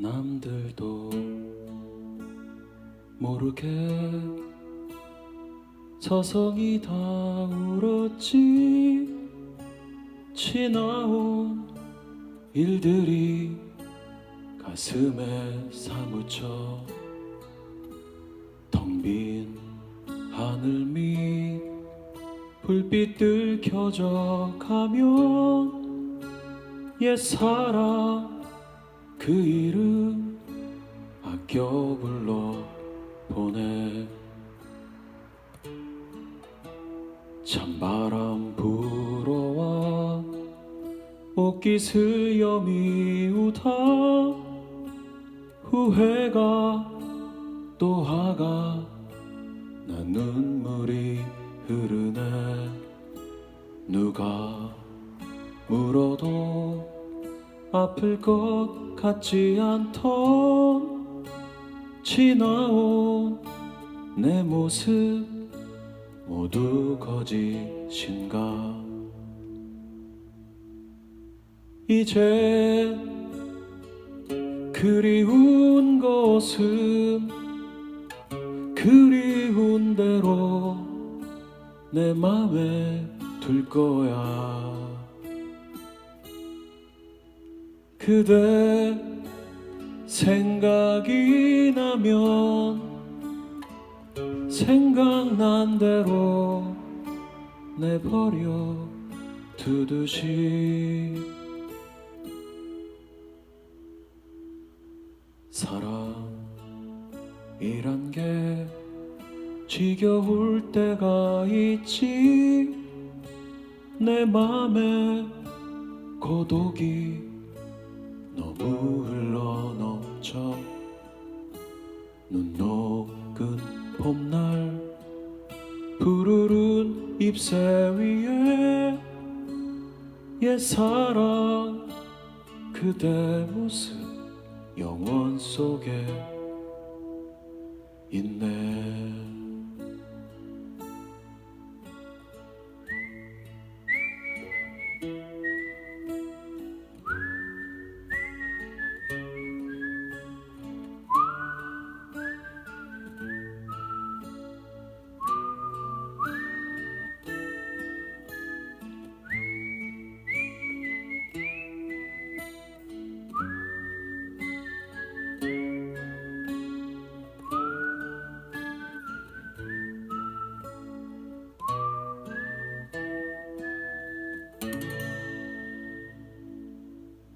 남들도 모르게 서성이 다 울었지. 지나온 일들이 가슴에 사무쳐 텅 빈 하늘 밑 불빛들 켜져 가면 옛 사랑 그 이름 아껴 불러 보내. 찬바람 불어와 옷깃을 여미우다 후회가 또 화가 난 눈물이 흐르네. 누가 물어도 아플 것 같지 않던 지나온 내 모습 모두 거짓인가? 이제 그리운 것은 그리운 대로 내 맘에 둘 거야 그대 생각이 나면 생각난 대로 내버려 두듯이. 사랑이란 게 지겨울 때가 있지. 내 맘에 고독이 너무 흘러 넘쳐. 눈 녹은 봄날 푸르른 잎새 위에 옛 사랑 그대 모습 영원 속에 있네